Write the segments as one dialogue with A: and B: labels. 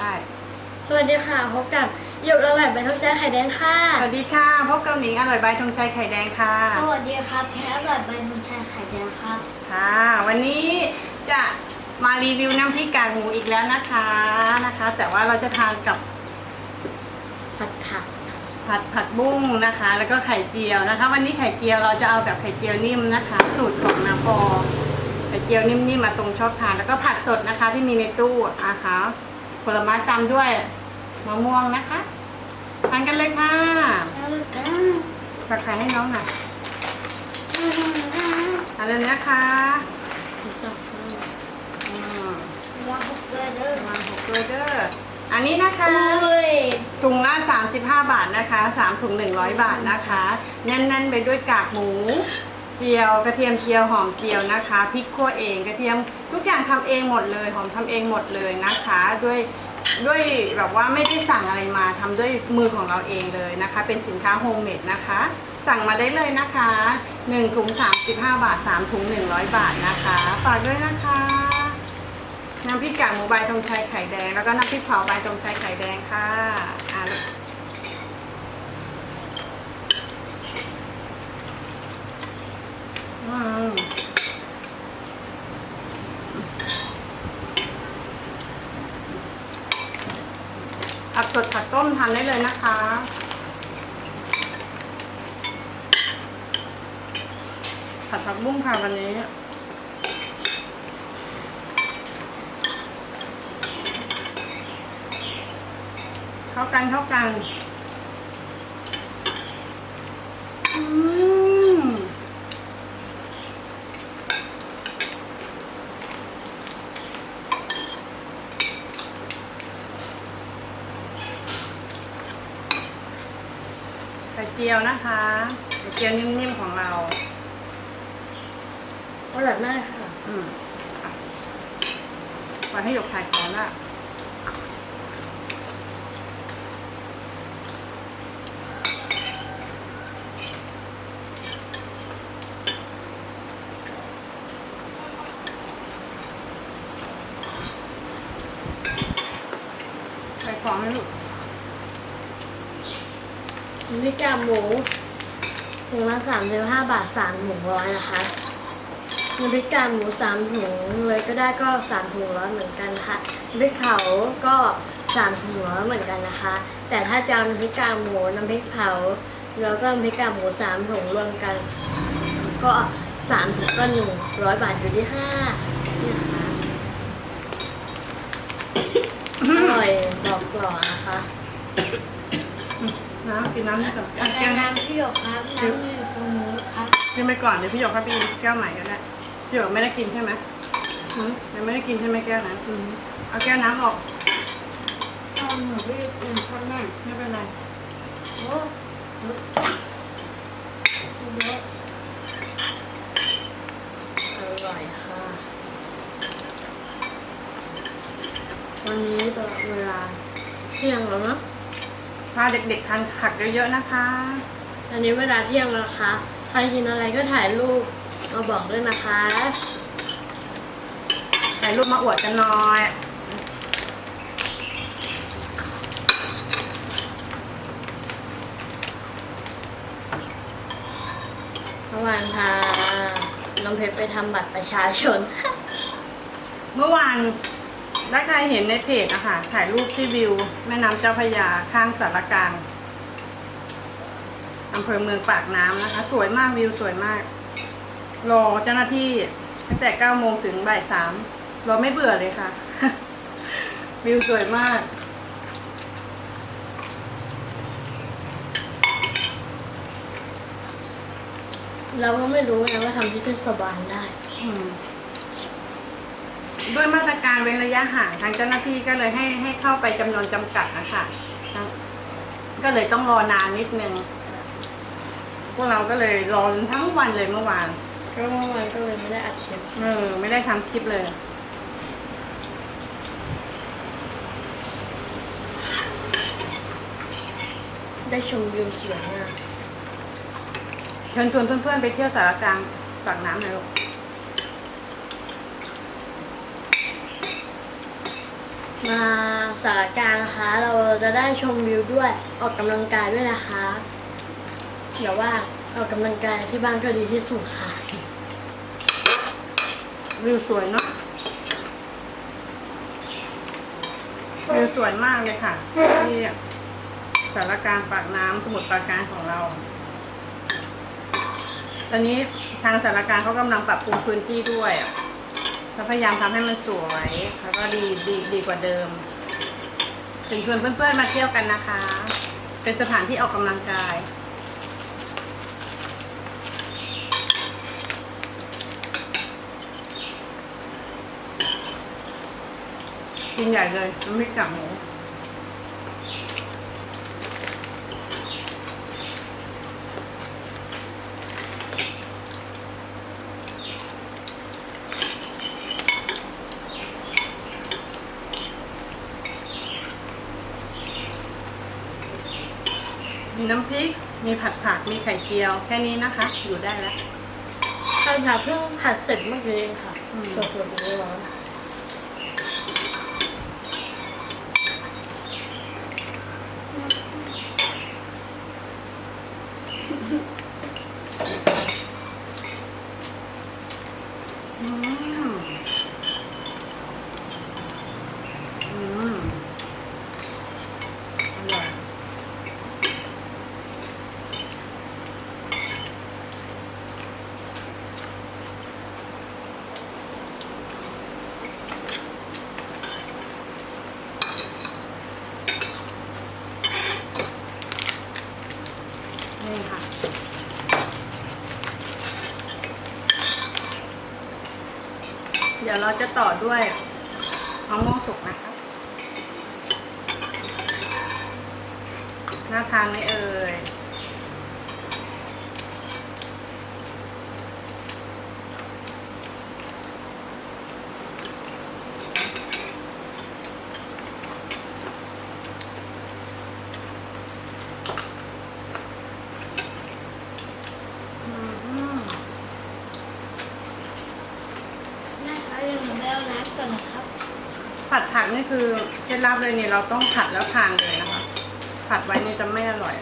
A: ได้
B: สวัสดีค่ะพบกับหยกอร่อยใบทองแซ่ไข่แดงค่ะ
A: สวัสดีค่ะพบกับหนิงอร่อยใบายธงชัยไข่แดงค่ะ
C: สวัสดีครับแพ้อร่อยใบทุนชัยไข่แดงครับ
A: ค่ะ วันนี้จะมารีวิวน้ำพริกกากหมูอีกแล้วนะคะนะคะ แต่ว่าเราจะทานกับ
B: ผัดผัก
A: ผัดผักบุ้งนะคะ แล้วก็ไข่เจียวนะคะ วันนี้ไข่เจียวเราจะเอาแบบไข่เจียวนิ่มนะคะ สูตรของนาปอไข่เจียวนิ่มๆมาตรงชอบทานแล้วก็ผักสดนะคะที่มีในตู้นะคะ ผลไม้ตามด้วยมะม่วงนะคะทานกันเลยค่ะ
C: แล้วกัน
A: ตักไข่ให้น้องหน่อยทานเลยนะคะอืม
C: วางหกเลยเด้อ
A: ประมาณหกเลยเด้ออันนี้นะคะ
C: อุ้ย
A: ถุงละ35 บาทนะคะ 3 ถุง 100 บาทนะคะ แน่น ๆ ไปด้วยกากหมู เจียวกระเทียมเจียวหอมเจียวนะคะพริกขั่วเองกระเทียมทุกอย่างทำเองหมดเลยหอมทำเองหมดเลยนะคะ ด้วยด้วยแบบว่าไม่ได้สั่งอะไรมาทำด้วยมือของเราเองเลยนะคะ เป็นสินค้าโฮมเมดนะคะ สั่งมาได้เลยนะคะ1ถุง35 บาท 3 ถุง 100 บาทนะคะฝากด้วยนะคะน้ำพริกกากหมูใบตรงชัยไข่แดง แล้วก็น้ำพริกเผาใบตรงชัยไข่แดงค่ะอ่าอืม ผักสดผักต้มทานได้เลยนะคะ ผัดผักบุ้งค่ะวันนี้เข้ากันเข้ากัน จียวนะคะไข่เจียวนิ่มๆของเรา
B: อร่อยมากค่ะ
A: อืมอะปล่อยให้หยกถ่ายของละใส่ของให้ลูก
B: น้ำพริกกากหมูถุงละสามสิบห้าบาทสามถุงร้อยนะคะน้ำพริกกากหมูสามถุงเลยก็ได้ก็สามถุงร้อยเหมือนกันค่ะน้ำพริกเผาก็สามถุงร้อยเหมือนกันนะคะ แต่ถ้าจะเอาน้ำพริกกากหมูน้ำพริกเผา แล้วก็น้ำพริกกากหมูสามถุงรวมกัน ก็สามถุงก็หนึ่งร้อยบาทอยู่ที่ห้านี่นะคะอร่อยบอกกล่อนะคะ
A: น้ำกินน้ำนี่ก่อน
C: แล้ว
A: แก้วน้
C: น้ำพี่หยกครับน้ำอยู่ตรงนู้นครับำ
A: กินไปก่อนเดี๋ยวพี่หยกเข้าไปกินแก้วใหม่ก็ได้พี่หยกไม่ได้กินใช่ไหมหืมยังไม่ได้กินใช่ไหมแก้วนั้น
B: อืม
A: เอาแก้วน้ำออก
C: ตอนหนูพี่กินข้าวแม่
A: ไม่เป็นไร
C: โอ้รสจัดเยอะ
B: อร่อยค่ะ วันนี้ตอนเวลาเที่ยงแล้วเนาะ
A: พาเด็กๆทานผักเยอะๆนะคะ
B: ตอนนี้เวลาเที่ยงแล้วนะคะใครกินอะไรก็ถ่ายรูปมาบอกด้วยนะคะ
A: ถ่ายรูปมาอวดกันหน่อย
B: เมื่อวานพาน้องเพชรไปทำบัตรประชาชน
A: เมื่อวาน ถ้าใครเห็นในเพจอะค่ะถ่ายรูปที่วิว แม่น้ำเจ้าพระยาข้างสารกลางอำเภอเมืองปากน้ำนะคะ สวยมากวิวสวยมาก รอเจ้าหน้าที่ตั้งแต่9โมงถึงบ่ายสามรอไม่เบื่อเลยค่ะ วิวสวยมาก
B: เราก็ไม่รู้นะว่าทำที่เทศบาลได้
A: อืม ด้วยมาตรการเว้นระยะห่างทางเจ้าหน้าที่ก็เลยให้ให้เข้าไปจำนวนจำกัดนะคะทั้งก็เลยต้องรอนานนิดนึงพวกเราก็เลยรอทั้งวันเลยเมื่อวาน
B: เพราะเมื่อวานก็เลยไม่ได้อัดคลิป
A: เออไม่ได้ทำคลิปเลย
B: ได้ชมวิวสวยมาก
A: เชิญชวนเพื่อนๆไปเที่ยวสารกลางปากน้ำหน่อยลูก
B: มาสารกลางนะคะ เราจะได้ชมวิวด้วยออกกำลังกายด้วยนะคะเดี๋ยวว่าออกกำลังกายที่บ้านก็ดีที่สุดค่ะ
A: วิวสวยเนาะวิวสวยมากเลยค่ะที่สารการปากน้ำสมุทรปราการของเรา ตอนนี้ทางสารการเขากำลังปรับปรุงพื้นที่ด้วย แล้วพยายามทำให้มันสวยแล้วก็ดีดีดีกว่าเดิมถึงชวนเพื่อนๆมาเที่ยวกันนะคะ เป็นสถานที่ออกกำลังกายกินใหญ่เลยน้ำพริกลับหมู น้ำพริก มีผัดผัก มีไข่เจียว แค่นี้นะคะ อยู่ได้แล้ว
B: ใช่ค่ะเพิ่งผัดเสร็จเมื่อกี้เองค่ะ
A: อืม
B: สดๆอยู่ในร้อน
A: อืมอืมอร่อยนี่ค่ะ เดี๋ยวเราจะต่อด้วยมะม่วงสุกนะคะน่าทานไหมเอ่ย อืม
B: แม่คะยังเหมือนเดิมนะก่อนนะครับ
A: ผัดผัก นี่คือเคล็ดลับเลยเนี่ยเราต้องผัดแล้วทานเลยนะคะ ผัดไว้นี่จะไม่อร่อย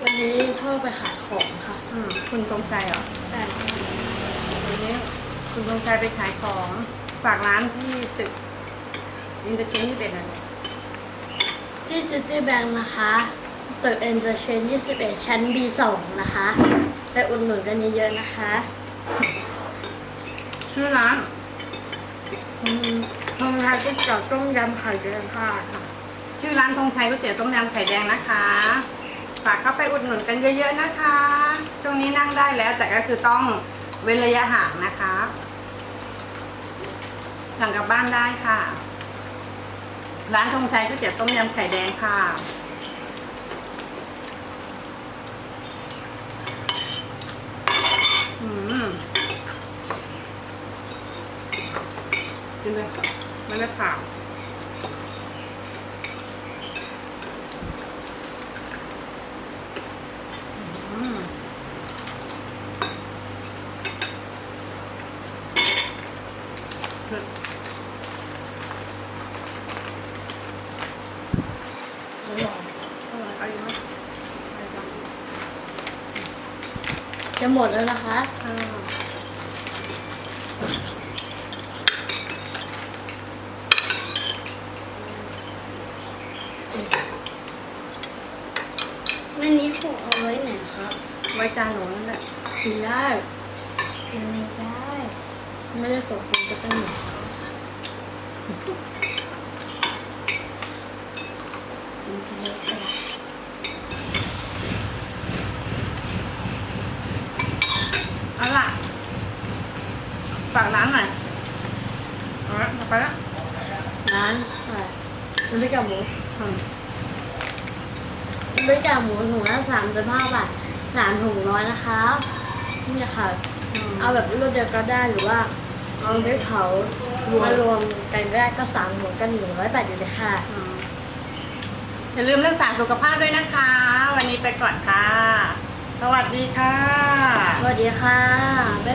B: วันนี้พ่อไปขายของค่ะ
A: อืมคุณตรงใจเหรอ
B: แต่
A: วันนี้คุณตรงใจไปขายของฝากร้านที่ตึกอินเตอร์เชนที่เป็นอะไร
B: ที่ซิตี้แบงค์นะคะ ตึกเอ็นเตอร์เชน21 ชั้น B2 นะคะ ไปอุดหนุนกันเยอะๆนะคะ
A: ชื่อร้าน
B: ทองไทยก๋วยเตี๋ยวต้มยำไข่แดงค่ะ
A: ชื่อร้านธงชัยก๋วยเตี๋ยวต้มยำไข่แดงนะคะ ฝากเข้าไปอุดหนุนกันเยอะ ๆนะคะช่วงนี้นั่งได้แล้วแต่ก็คือต้องเว้นระยะห่างนะคะสั่งกลับบ้านได้ค่ะ ร้านธงชัยก๋วยเตี๋ยวต้มยำไข่แดงค่ะ อืม กินเลยไม่ได้ผ่าอืมเผ็ด
B: อร่อย
A: อร่อยเอาอยู่ไหมเอาอยู่ไหม
B: จะหมดแล้วนะคะ
A: อ่า
C: แม่นี้ผูกเอาไว้ไหนครับ
A: ไว้ จานหนูนั่นแหละ
B: กินได้
C: กินไม่ได้
B: ไม่ได้ตกเป็นจะเป็นหมูเขา
C: กินไม่ได้
A: เอาล่ะฝากร้านหน่อยเอาละไปละ
B: ร้านอะไรน้ำพริกกากหมู
A: อืม
B: น้ำพริกกากหมูถุงละสามสิบห้าบาท สามถุงร้อยนะคะนี่ค่ะ
A: ม
B: เอาแบบรวดเดียวก็ได้หรือว่าเอาไปเผาร
A: วม
B: มารวมกันได้ก็สามหัวกันหนึ่งร้อยบาทอยู่เลยค่ะ
A: อืมอย่าลืมรักษาสุขภาพด้วยนะคะ วันนี้ไปก่อนค่ะวัสดีค่ะ
B: สวัสดีค่ะ